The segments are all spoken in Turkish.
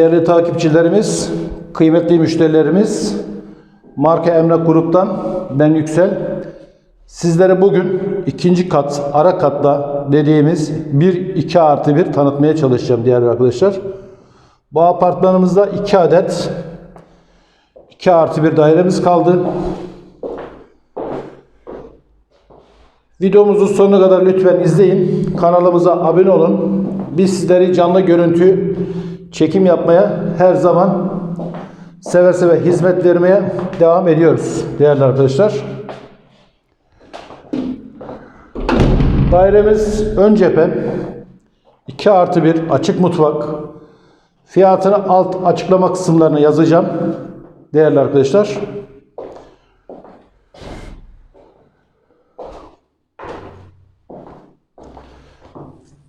Değerli takipçilerimiz, kıymetli müşterilerimiz, Marka Emlak Grup'tan ben Yüksel. Sizlere bugün ikinci kat, ara katta dediğimiz 1-2 artı 1 tanıtmaya çalışacağım değerli arkadaşlar. Bu apartmanımızda 2 adet 2 artı 1 dairemiz kaldı. Videomuzu sonuna kadar lütfen izleyin. Kanalımıza abone olun. Biz sizleri canlı görüntü çekim yapmaya her zaman seve seve hizmet vermeye devam ediyoruz değerli arkadaşlar. Dairemiz ön cephe 2 artı 1 açık mutfak. Fiyatını alt açıklama kısımlarına yazacağım değerli arkadaşlar.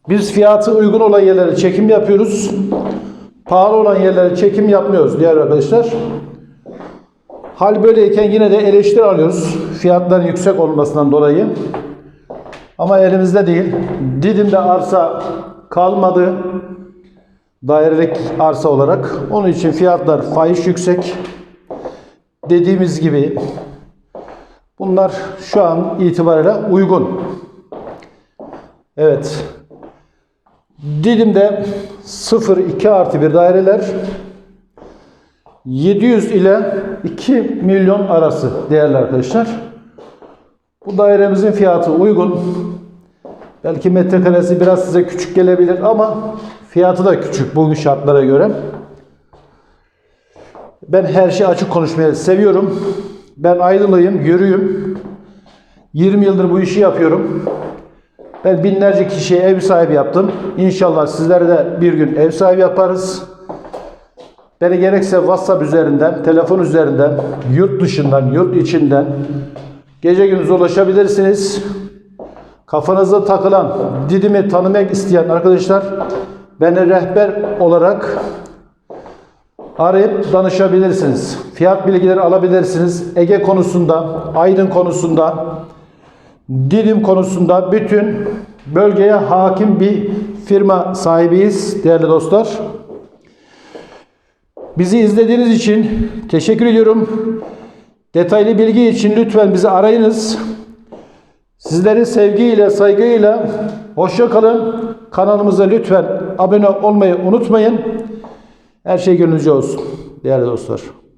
Biz fiyatı uygun olan yerlere çekim yapıyoruz. Pahalı olan yerlere çekim yapmıyoruz diğer arkadaşlar. Hal böyleyken yine de eleştiri alıyoruz. Fiyatların yüksek olmasından dolayı. Ama elimizde değil. Didim'de arsa kalmadı. Dairelik arsa olarak. Onun için fiyatlar fahiş yüksek. Dediğimiz gibi bunlar şu an itibariyle uygun. Evet. Didim'de 0-2 artı bir daireler 700 ile 2 milyon arası değerli arkadaşlar. Bu dairemizin fiyatı uygun. Belki metrekaresi biraz size küçük gelebilir ama fiyatı da küçük bugün şartlara göre. Ben her şeyi açık konuşmayı seviyorum. Ben Aydınlıyım, yürüyüm. 20 yıldır bu işi yapıyorum. Ben binlerce kişiye ev sahibi yaptım. İnşallah sizlere de bir gün ev sahibi yaparız. Beni gerekse WhatsApp üzerinden, telefon üzerinden, yurt dışından, yurt içinden gece gündüz ulaşabilirsiniz. Kafanıza takılan, Didim'i tanımak isteyen arkadaşlar beni rehber olarak arayıp danışabilirsiniz. Fiyat bilgileri alabilirsiniz. Ege konusunda, Aydın konusunda, Didim konusunda bütün bölgeye hakim bir firma sahibiyiz değerli dostlar. Bizi izlediğiniz için teşekkür ediyorum. Detaylı bilgi için lütfen bizi arayınız. Sizleri sevgiyle, saygıyla hoşça kalın. Kanalımıza lütfen abone olmayı unutmayın. Her şey gönlünüzce olsun değerli dostlar.